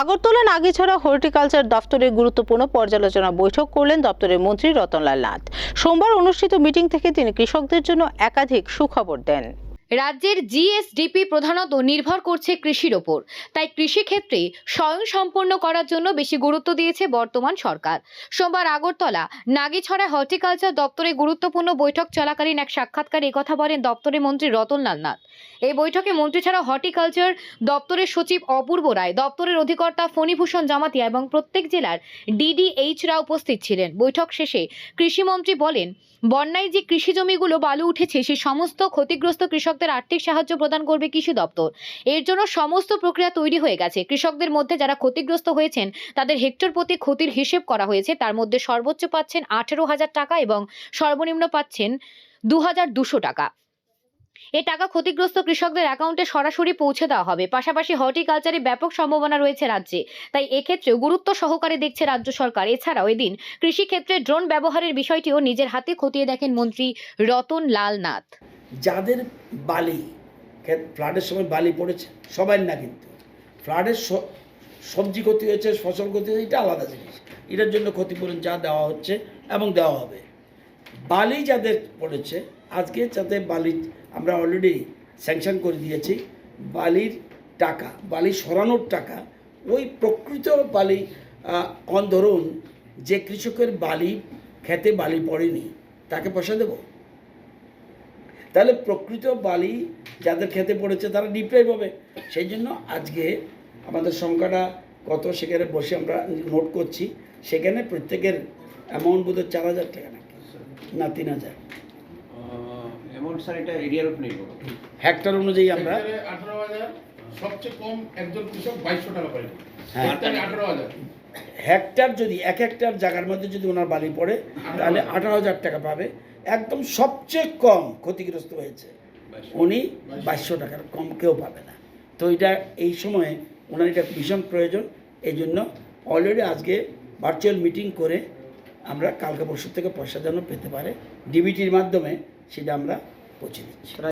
Agartala Nagichhara horticulture দপ্তরের গুরুত্বপূর্ণ পর্যালোচনা বৈঠক করলেন দপ্তরের মন্ত্রী রতনলাল নাথ। সোমবার অনুষ্ঠিত মিটিং থেকে তিনি কৃষকদের জন্য একাধিক সুখবর দেন। রাজ্যের জিএসডিপি প্রধানত নির্ভর করছে কৃষির ওপর। তাই কৃষিক্ষেত্রে স্বয়ংসম্পূর্ণ করার জন্য বেশি গুরুত্ব দিয়েছে বর্তমান সরকার। সোমবার আগরতলা নাগিছড়া হর্টিকালচার দপ্তরে গুরুত্বপূর্ণ বৈঠক চলাকালীন এক সাক্ষাৎকারে কথা বলেন দপ্তরের মন্ত্রী রতনলাল নাথ। এই বৈঠকে মন্ত্রী ছাড়া হর্টিকালচার দপ্তরের সচিব অপূর্ব রায়, দপ্তরের অধিকর্তা ফণীভূষণ জামাতিয়া এবং প্রত্যেক জেলার ডিডিএইচরা উপস্থিত ছিলেন। বৈঠক শেষে কৃষিমন্ত্রী বলেন, বন্যায় যে কৃষি জমিগুলো বালু উঠেছে, সে সমস্ত ক্ষতিগ্রস্ত কৃষকদের আর্থিক সাহায্য প্রদান করবে কৃষি দপ্তর। এর জন্য সমস্ত প্রক্রিয়া তৈরি হয়ে গেছে। কৃষকদের মধ্যে যারা ক্ষতিগ্রস্ত হয়েছেন, তাদের হেক্টর প্রতি ক্ষতির হিসেব করা হয়েছে। তার মধ্যে সর্বোচ্চ পাচ্ছেন আঠেরো হাজার টাকা এবং সর্বনিম্ন পাচ্ছেন দু হাজার দুশো টাকা। এ টাকা ক্ষতিগ্রস্ত কৃষকদের অ্যাকাউন্টে সরাসরি পৌঁছে দেওয়া হবে। পাশাপাশি হর্টিকালচারে ব্যাপক সম্ভাবনা রয়েছে রাজ্যে। তাই এক্ষেত্রে গুরুত্ব সহকারে দেখছে রাজ্য সরকার। এছাড়াও এদিন কৃষিক্ষেত্রে ড্রোন ব্যবহারের বিষয়টিও নিজের হাতে খতিয়ে দেখেন মন্ত্রী রতন লাল নাথ। যাদের বালি ফ্লাডের সময় বালি পড়েছে, সবাই না কিন্তু। ফ্লাডের সবজি ক্ষতি হয়েছে, ফসল ক্ষতি হয়েছে, এটা আলাদা জিনিস। এটার জন্য ক্ষতিপূরণ যা দেওয়া হচ্ছে এবং দেওয়া হবে। বালি যাদের পড়েছে, আজকে যাতে বালি, আমরা অলরেডি স্যাংশন করে দিয়েছি, বালির টাকা, বালি সরানোর টাকা, ওই প্রকৃত বালি অন ধরুন, যে কৃষকের বালি, খেতে বালি পড়েনি, তাকে পয়সা দেবো? তাহলে প্রকৃত বালি যাদের খেতে পড়েছে তারা ডিপ্রাইভ হবে। সেই জন্য আজকে আমাদের সংখ্যাটা কত সেখানে বসে আমরা নোট করছি। সেখানে প্রত্যেকের অ্যামাউন্ট বোধহয় চার হাজার টাকা নাকি? না তিন হাজার। অ্যামাউন্ট স্যার এটা এরিয়ার উপর নির্ভর। হেক্টর অনুযায়ী আমরা আঠারো হাজার সবচেয়ে কম একজন কৃষক বাইশশো টাকা পায় হ্যাঁ। আঠারো হাজার। হেক্টর যদি এক হেক্টর জায়গার মধ্যে যদি ওনার বালি পড়ে তাহলে আঠারো হাজার টাকা পাবে। একদম সবচেয়ে কম ক্ষতিগ্রস্ত হয়েছে। উনি বাইশশো টাকার কম কেউ পাবে না। তো এটা এই সময়ে ওনার এটা ভীষণ প্রয়োজন। এই জন্য অলরেডি আজকে ভার্চুয়াল মিটিং করে আমরা কালকে পরশু থেকে পয়সা যেন পেতে পারে। ডিবিটির মাধ্যমে সেটা আমরা পৌঁছে দিচ্ছি।